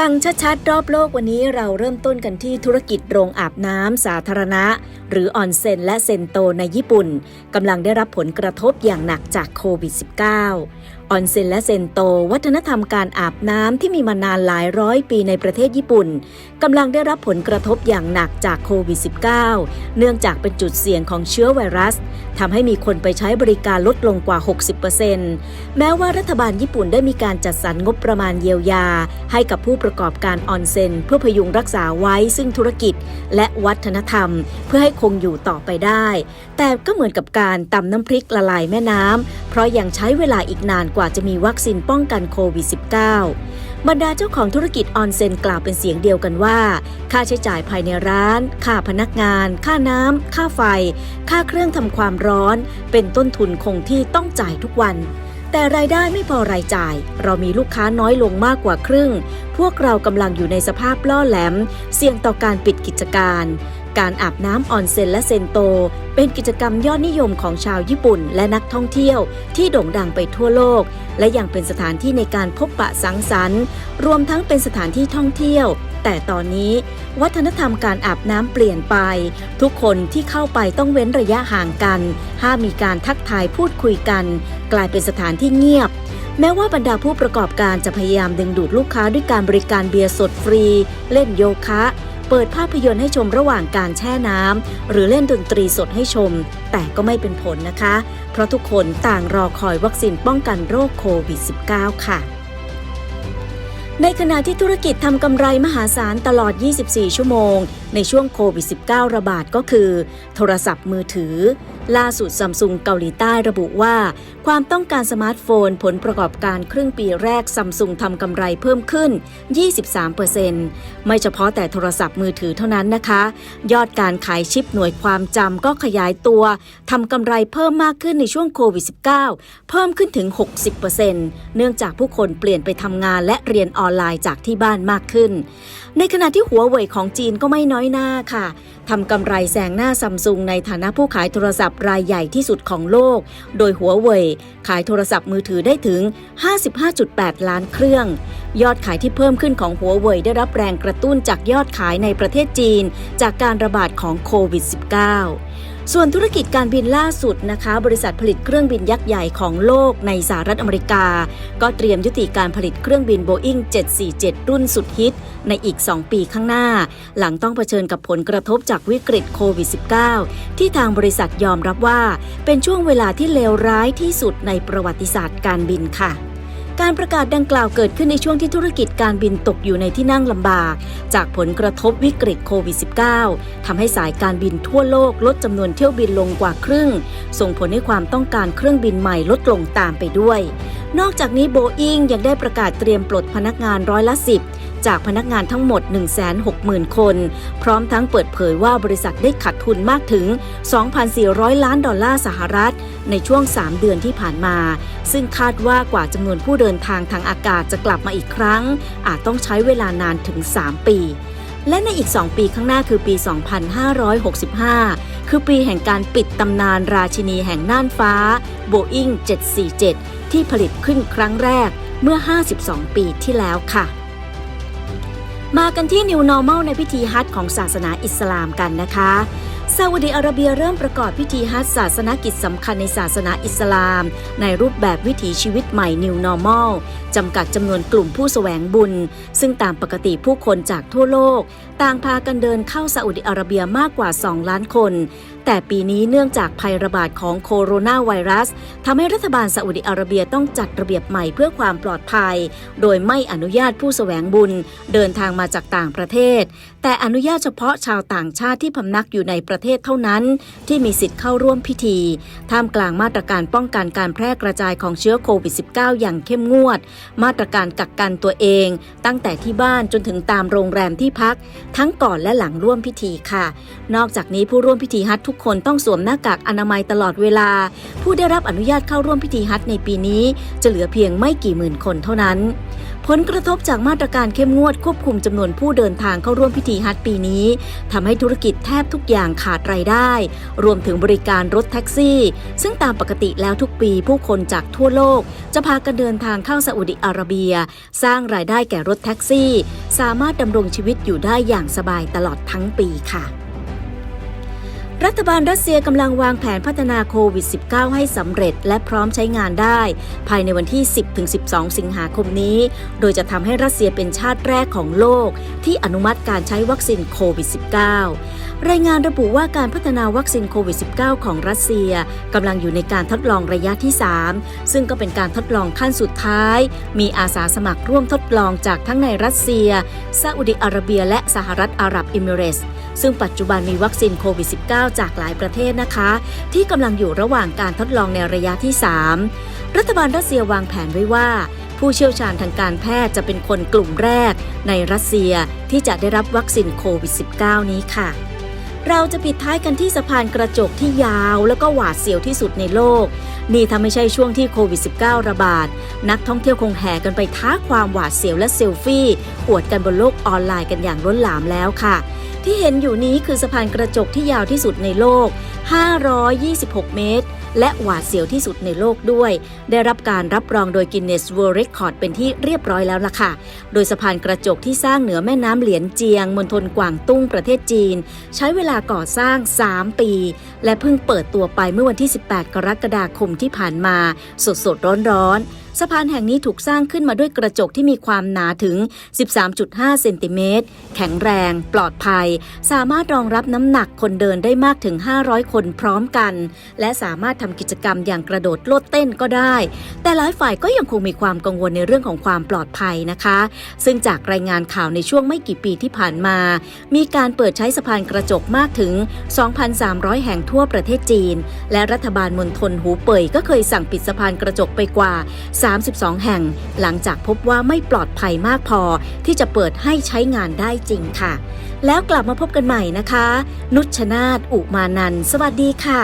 ฟังชัดๆ รอบโลกวันนี้เราเริ่มต้นกันที่ธุรกิจโรงอาบน้ำสาธารณะ หรือออนเซ็นและเซนโตในญี่ปุ่นกำลังได้รับผลกระทบอย่างหนักจากโควิด -19 ออนเซ็นและเซนโต วัฒนธรรมการอาบน้ำที่มีมานานหลายร้อยปีในประเทศญี่ปุ่นกำลังได้รับผลกระทบอย่างหนักจากโควิด -19 เนื่องจากเป็นจุดเสี่ยงของเชื้อไวรัสทำให้มีคนไปใช้บริการลดลงกว่า 60%แม้ว่ารัฐบาลญี่ปุ่นได้มีการจัดสรรงบประมาณเยียวยา ให้กับผู้ประกอบการออนเซ็นเพื่อพยุงรักษาไว้ซึ่งธุรกิจ และวัฒนธรรม เพื่อให้คงอยู่ต่อไปได้ แต่ก็เหมือนกับการตำน้ำพริกละลายแม่น้ำเพราะยังใช้เวลาอีกนานกว่าจะมีวัคซีนป้องกันโควิด -19 บรรดาเจ้าของธุรกิจออนเซ็นกล่าวเป็นเสียงเดียวกันว่า ค่าใช้จ่ายภายในร้าน ค่าพนักงาน ค่าน้ำ ค่าไฟ ค่าเครื่องทำความร้อน เป็นต้นทุนคงที่ต้องจ่ายทุกวัน แต่รายได้ไม่พอรายจ่าย เรามีลูกค้าน้อยลงมากกว่าครึ่ง พวกเรากำลังอยู่ในสภาพล่อแหลม เสี่ยงต่อการปิดกิจการ การอาบน้ำออนเซ็นและเซนโต เป็นกิจกรรมยอดนิยมของชาวญี่ปุ่นและนักท่องเที่ยวที่โด่งดังไปทั่วโลก และยังเป็นสถานที่ในการพบปะสังสรรค์ รวมทั้งเป็นสถานที่ท่องเที่ยว แต่ตอนนี้ วัฒนธรรมการอาบน้ำเปลี่ยนไป ทุกคนที่เข้าไปต้องเว้นระยะห่างกัน ห้ามมีการทักทายพูดคุยกัน กลายเป็นสถานที่เงียบแม้ว่าบรรดาผู้ประกอบการจะพยายามดึงดูดลูกค้าด้วยการบริการเบียร์สดฟรี เล่นโยคะ เปิดภาพยนตร์ให้ชมระหว่างการแช่น้ำหรือเล่นดนตรีสดให้ชม แต่ก็ไม่เป็นผลนะคะ เพราะทุกคนต่างรอคอยวัคซีนป้องกันโรคโควิด -19 ค่ะ ในขณะที่ธุรกิจทำกำไรมหาศาลตลอด 24 ชั่วโมง ในช่วงโควิด -19 ระบาดก็คือ โทรศัพท์มือถือ ล่าสุดซัมซุงเกาหลีใต้ระบุว่า ความต้องการสมาร์ทโฟนผลประกอบการครึ่งปีแรกซัมซุงทำกำไรเพิ่มขึ้น 23%ไม่เฉพาะแต่โทรศัพท์มือถือเท่านั้นนะคะ ยอดการขายชิปหน่วยความจำก็ขยายตัวทำกำไรเพิ่มมากขึ้นในช่วงโควิด -19 เพิ่มขึ้นถึง 60%เนื่องจากผู้คนเปลี่ยนไปทำงานและเรียนออนออนไลน์จากที่บ้านมากขึ้น ในขณะที่หัวเว่ยของจีนก็ไม่น้อยหน้าค่ะทำกำไรแซงหน้าซัมซุงในฐานะผู้ขายโทรศัพท์รายใหญ่ที่สุดของโลก โดยหัวเว่ยขายโทรศัพท์มือถือได้ถึง 55.8 ล้านเครื่อง ยอดขายที่เพิ่มขึ้นของหัวเว่ยได้รับแรงกระตุ้นจากยอดขายในประเทศจีน จากการระบาดของโควิด -19 ส่วนธุรกิจการบินล่าสุดนะคะ บริษัทผลิตเครื่องบินยักษ์ใหญ่ของโลกในสหรัฐอเมริกา ก็เตรียมยุติการผลิตเครื่องบิน Boeing 747 รุ่นสุดฮิต ในอีก 2 ปีข้างหน้า หลังต้องเผชิญกับผลกระทบจากวิกฤตโควิด -19 ที่ทางบริษัทยอมรับว่า เป็นช่วงเวลาที่เลวร้ายที่สุดในประวัติศาสตร์การบินค่ะ การประกาศดังกล่าวเกิดขึ้นในช่วงที่ธุรกิจการบินตกอยู่ในที่นั่งลำบาก จากผลกระทบวิกฤตโควิด -19 ทำให้สายการบินทั่วโลกลดจำนวนเที่ยวบินลงกว่าครึ่ง ส่งผลให้ความต้องการเครื่องบินใหม่ลดลงตามไปด้วย นอกจากนี้โบอิงยังได้ประกาศเตรียมปลดพนักงานร้อยละ10 จากพนักงานทั้งหมด 160,000 คน พร้อมทั้งเปิดเผยว่าบริษัทได้ขาดทุนมากถึง 2,400 ล้านดอลลาร์สหรัฐ ในช่วง 3 เดือนที่ผ่านมา ซึ่งคาดว่ากว่าจำนวนผู้เดินทางทางอากาศจะกลับมาอีกครั้ง อาจต้องใช้เวลานานถึง 3 ปีและในอีก 2 ปีข้างหน้าคือปี 2565 คือปีแห่งการปิดตำนานราชินีแห่งน่านฟ้า Boeing 747 ที่ผลิตขึ้นครั้งแรกเมื่อ 52 ปีที่แล้วค่ะ มากันที่ New Normal ในพิธีฮัจของศาสนาอิสลามกันนะคะซาอุดิอาระเบียเริ่มประกอบพิธีฮัจศาสนกิจสำคัญในศาสนาอิสลาม ในรูปแบบวิถีชีวิตใหม่ New Normal จำกัดจำนวนกลุ่มผู้แสวงบุญ ซึ่งตามปกติผู้คนจากทั่วโลก ต่างพากันเดินเข้าซาอุดิอาระเบียมากกว่า 2 ล้านคน แต่ปีนี้เนื่องจากภัยระบาดของโคโรนาไวรัสทำให้รัฐบาลซาอุดิอาระเบียต้องจัดระเบียบใหม่เพื่อความปลอดภัย โดยไม่อนุญาตผู้แสวงบุญ เดินทางมาจากต่างประเทศ แต่อนุญาตเฉพาะชาวต่างชาติที่พำนักอยู่ในประเทศเท่านั้น ที่มีสิทธิ์เข้าร่วมพิธี ท่ามกลางมาตรการป้องกันการแพร่กระจายของเชื้อโควิด -19 อย่างเข้มงวด มาตรการกักกันตัวเอง ตั้งแต่ที่บ้านจนถึงตามโรงแรมที่พัก ทั้งก่อนและหลังร่วมพิธีค่ะ นอกจากนี้ผู้ร่วมพิธีฮัจญ์ทุกคนต้องสวมหน้ากากอนามัยตลอดเวลา ผู้ได้รับอนุญาตเข้าร่วมพิธีฮัจญ์ในปีนี้ จะเหลือเพียงไม่กี่หมื่นคนเท่านั้น ผลกระทบจากมาตรการเข้มงวดควบคุมจำำนวนผู้เดินทางเข้าร่วมพิธีฮัทปีนี้ทำให้ธุรกิจแทบทุกอย่างขาดรายได้ รวมถึงบริการรถแท็กซี่ ซึ่งตามปกติแล้วทุกปีผู้คนจากทั่วโลก จะพากันเดินทางเข้าซาอุดิอาระเบีย สร้างรายได้แก่รถแท็กซี่ สามารถดำรงชีวิตอยู่ได้อย่างสบายตลอดทั้งปีค่ะ รัฐบาลรัสเซียกำลังวางแผนพัฒนาโควิด -19 ให้สำเร็จและพร้อมใช้งานได้ ภายในวันที่ 10-12 สิงหาคมนี้ โดยจะทำให้รัสเซียเป็นชาติแรกของโลก ที่อนุมัติการใช้วัคซีนโควิด -19 รายงานระบุว่าการพัฒนาวัคซีนโควิด -19 ของรัสเซียกำลังอยู่ในการทดลองระยะที่ 3 ซึ่งก็เป็นการทดลองขั้นสุดท้าย มีอาสาสมัครร่วมทดลองจากทั้งในรัสเซียซาอุดิอาระเบีย และสหรัฐอาหรับเอมิเรตส์ ซึ่งปัจจุบันมีวัคซีนโควิด -19 จากหลายประเทศนะคะ ที่กำลังอยู่ระหว่างการทดลองในระยะที่ 3 รัฐบาลรัสเซียวางแผนไว้ว่า ผู้เชี่ยวชาญทางการแพทย์จะเป็นคนกลุ่มแรก ในรัสเซียที่จะได้รับวัคซีนโควิด -19 นี้ค่ะเราจะปิดท้ายกันที่สะพานกระจกที่ยาวแล้วก็หวาดเสียวที่สุดในโลก นี่ถ้าไม่ใช่ช่วงที่โควิด -19 ระบาด นักท่องเที่ยวคงแห่กันไปท้าความหวาดเสียวและเซลฟี่ อวดกันบนโลกออนไลน์กันอย่างล้นหลามแล้วค่ะ ที่เห็นอยู่นี้คือสะพานกระจกที่ยาวที่สุดในโลก 526 เมตร และหวาดเสียวที่สุดในโลกด้วย ได้รับการรับรองโดย Guinness World Record เป็นที่เรียบร้อยแล้วล่ะค่ะ โดยสะพานกระจกที่สร้างเหนือแม่น้ำเหลียนเจียงมณฑลกวางตุ้งประเทศจีน ใช้เวลาก่อสร้าง 3 ปี และเพิ่งเปิดตัวไปเมื่อวันที่ 18 กรกฎาคมที่ผ่านมา สดสดร้อนร้อนๆ สะพานแห่งนี้ถูกสร้างขึ้นมาด้วยกระจกที่มีความหนาถึง 13.5 เซนติเมตร แข็งแรง ปลอดภัย สามารถรองรับน้ำหนักคนเดินได้มากถึง 500 คนพร้อมกัน และสามารถทำกิจกรรมอย่างกระโดดโลดเต้นก็ได้ แต่หลายฝ่ายก็ยังคงมีความกังวลในเรื่องของความปลอดภัยนะคะ ซึ่งจากรายงานข่าวในช่วงไม่กี่ปีที่ผ่านมา มีการเปิดใช้สะพานกระจกมากถึง 2,300 แห่งทั่วประเทศจีน และรัฐบาลมณฑลหูเป่ยก็เคยสั่งปิดสะพานกระจกไปกว่า32 แห่ง หลังจากพบว่าไม่ปลอดภัยมากพอ ที่จะเปิดให้ใช้งานได้จริงค่ะ แล้วกลับมาพบกันใหม่นะคะ นุชชนาตอุมานันสวัสดีค่ะ